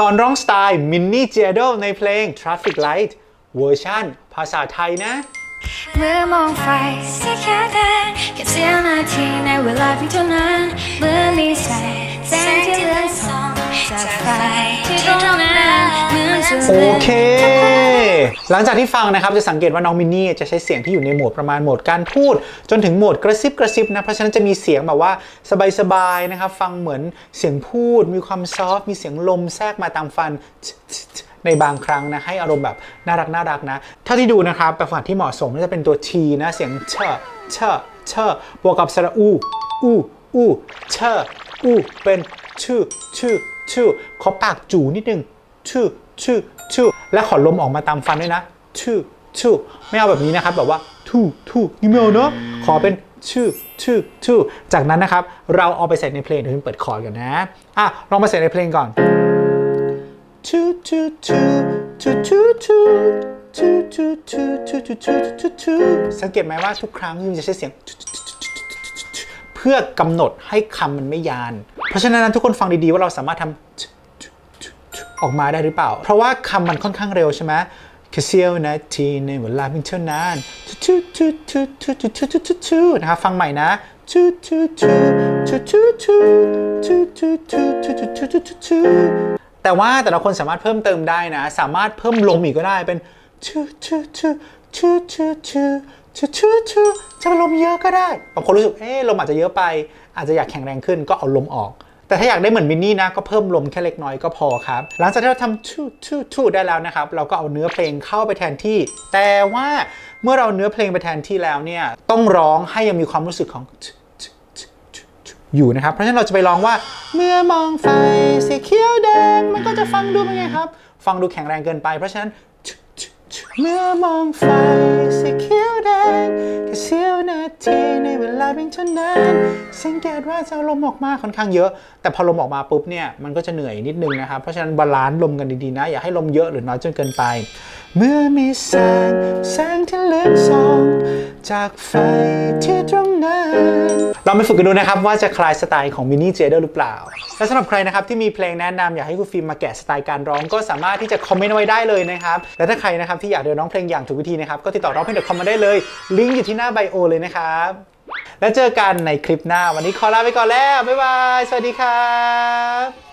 สอนร้องสไตล์มินนี่เจโดในเพลง Traffic Light เวอร์ชันภาษาไทยนะ เมื่อมองไฟสีเขียวแดงแค่เสี้ยวนาทีในเวลาเพียงเท่านั้นเมื่อมีแสงแสงที่เลือนส่องจากไฟที่ตรงนั้นเหมือนจะโอเลือนเค หลังจากที่ฟังนะครับจะสังเกตว่าน้องมินนี่จะใช้เสียงที่อยู่ในโหมดประมาณโหมดการพูด จนถึงโหมดกระซิบกระซิบนะเพราะฉะนั้นจะมีเสียงแบบว่าสบายๆนะครับฟังเหมือนเสียงพูด มีความซอฟต์มีเสียงลมแทรกมาตามฟันในบางครั้งนะให้อารมณ์แบบน่ารักน่ารักนะเท่าที่ดูนะครับแบบฝันที่เหมาะสมจะเป็นตัว T นะเสียงเชอเชอเชอบวกกับสระอูอูอูเชออูเป็นชื่อชื่อชื่อขอปากจูนิดนึง ชื่อชื่อชื่อและขอลมออกมาตามฟันด้วยนะ ชื่อชื่อไม่เอาแบบนี้นะครับแบบว่าทูทูนี่ไม่เอาเนอะขอเป็นชื่อชื่อชื่อจากนั้นนะครับ เราเอาไปใส่ในเพลงเดี๋ยวเปิดคอร์ดกันนะอะลองมาใส่ในเพลงก่อนทูทูทูทูทูทูทูทูทูทูทูทูทูทูสังเกตไหมว่าทุกครั้งที่มันจะใช้เสียง เพื่อกำหนดให้คำมันไม่ยาน เพราะฉะนั้นทุกคนฟังดีๆว่าเราสามารถทำ ออกมาได้หรือเปล่า เพราะว่าคำมันค่อนข้างเร็วใช่ไหมแค่เสี้ยวนาทีในเวลาเพียงเท่านั้นทูทูทูทูทูทูทูทูทูนะครับฟังใหม่นะทูทูทูทูทูทูทูทูทูทูทูทูทูทูทูแต่ว่าแต่ละคนสามารถเพิ่มเติมได้นะ สามารถเพิ่มลมอีกก็ได้เป็นทูทูทูทูทูทูทูทูทูจะเป็นลมเยอะก็ได้ บางคนรู้สึก เอ๊ะลมอาจจะเยอะไป อาจจะอยากแข็งแรงขึ้นก็เอาลมออก แต่ถ้าอยากได้เหมือนมินนี่นะก็เพิ่มลมแค่เล็กน้อยก็พอครับ หลังจากที่เราทำทูทูทูได้แล้วนะครับ เราก็เอาเนื้อเพลงเข้าไปแทนที่ แต่ว่าเมื่อเราเนื้อเพลงไปแทนที่แล้วเนี่ยต้องร้องให้ยังมีความรู้สึกของอยู่นะครับ เพราะฉะนั้นเราจะไปร้องว่า เมื่อมองไฟสีเขียวแดง มันก็จะฟังดูเป็นไงครับ ฟังดูแข็งแรงเกินไป เพราะฉะนั้น เมื่อมองไฟสีเขียวแดง ทีในเวลาเพียงเท่านั้นสังเกตว่าจะลมออกมาค่อนข้างเยอะ แต่พอลมออกมาปุ๊บเนี่ยมันก็จะเหนื่อยนิดนึงนะครับเพราะฉะนั้นบาลานซ์ลมกันดีๆนะ อย่าให้ลมเยอะหรือน้อยจนเกินไป เมื่อมีแสงแสงที่เลือนส่องจากไฟที่ตรงนั้น เราไปฝึกกันดูนะครับว่าจะคลายสไตล์ของมินนี่เจเดอร์หรือเปล่า และสำหรับใครนะครับที่มีเพลงแนะนำอยากให้คุณฟิล์มมาแกะสไตล์การร้องก็สามารถที่จะคอมเมนต์ไว้ได้เลยนะครับและถ้าใครนะครับที่อยากเรียนร้องเพลงอย่างถูกวิธีนะครับก็ติดต่อร้องเพลงเดอะคอมมาได้เลย ลิงก์อยู่ที่หน้าไบโอเลยนะครับแล้วเจอกันในคลิปหน้าวันนี้ขอลาไปก่อนแล้วบ๊ายบายสวัสดีครับ